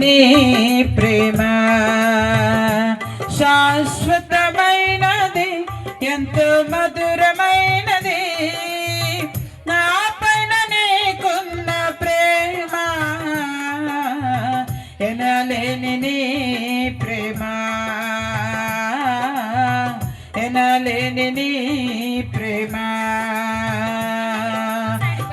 నీ ప్రేమ. శాశ్వతమైనది ఎంతో మధురమైనది నా పైన నీకున్న ప్రేమ. ఎనలేని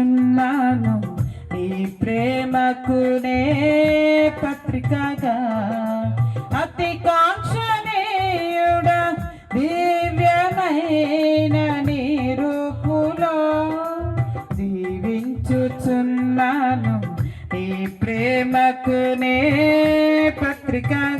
చేస్తున్నాను నీ ప్రేమకునే పత్రికగా. అతి కాంక్షణీయుడ దివ్యమైన నీ రూపులో జీవించుచున్నాను. నీ ప్రేమకునే పత్రికగా.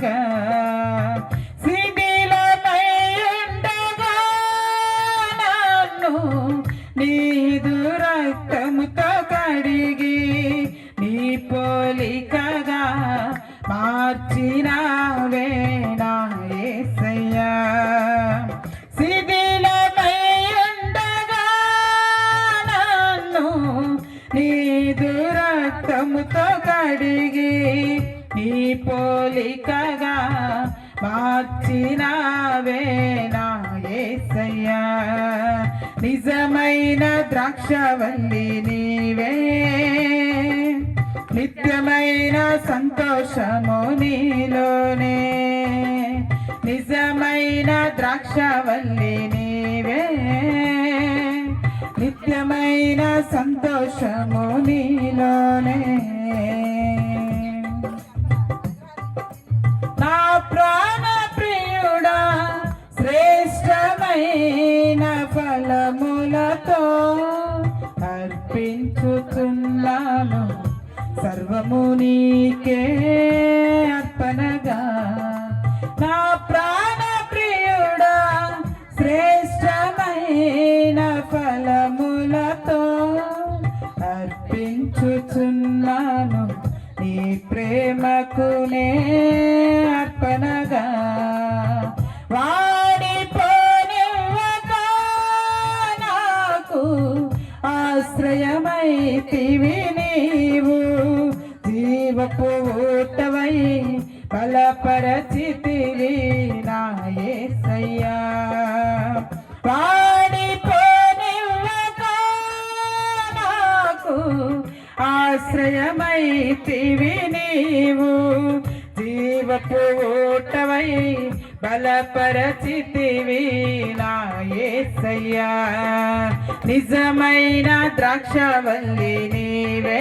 నీ పోలికగా మార్చినావే నా నిజమైన ద్రాక్షవల్లి నీవే. నిత్యమైన సంతోషము నీలోనే. నిజమైన ద్రాక్షవల్లి నీవే. నిత్యమైన సంతోషము నీలోనే. ప్రాణ ప్రియుడా శ్రేష్టమైన ఫలములతో అర్పించుతున్నాను. సర్వము నీకే అర్పణగా. నా ప్రాణ ప్రియుడా శ్రే జీవపు ఊటవై బలపరచితివి నా యేసయ్యా వాడిపోనివ్వక నాకు ఆశ్రయమైతివి నీవు. జీవపు ఊటవై బలపరచితివి నా యేసయ్యా నిజమైన ద్రాక్షవల్లి నీవే.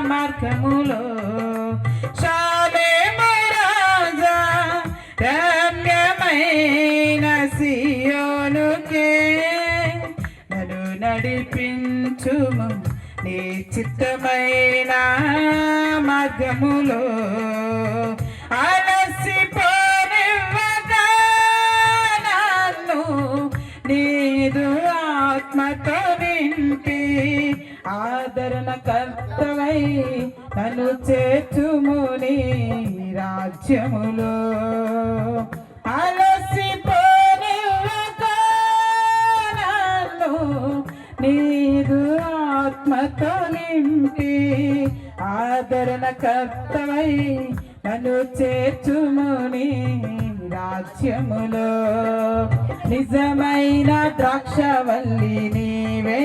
మార్గములో. శాలేము రాజా రమ్యమైన సియోనుకే నన్ను నడిపించుము నీ చిత్తమైన మార్గములో. అలసిపోనివ్వగా నన్ను నీదు ఆత్మతో ఆదరణ కర్తవై నన్ను చేర్చుముని రాజ్యములో. అలసిపోనివ్వగా నీదు ఆత్మతో నింపి. ఆదరణ కర్తవై నన్ను చేర్చుముని రాజ్యములో. నిజమైన ద్రాక్షవల్లి నీవే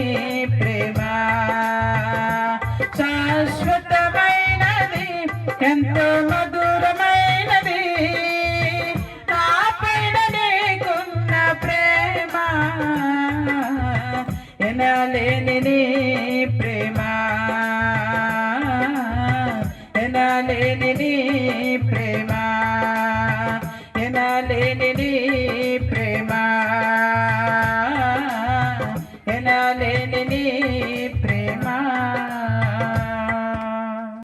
ఎంతో మధురమైనది. నా పైన నీకున్న ప్రేమ ఎనలేని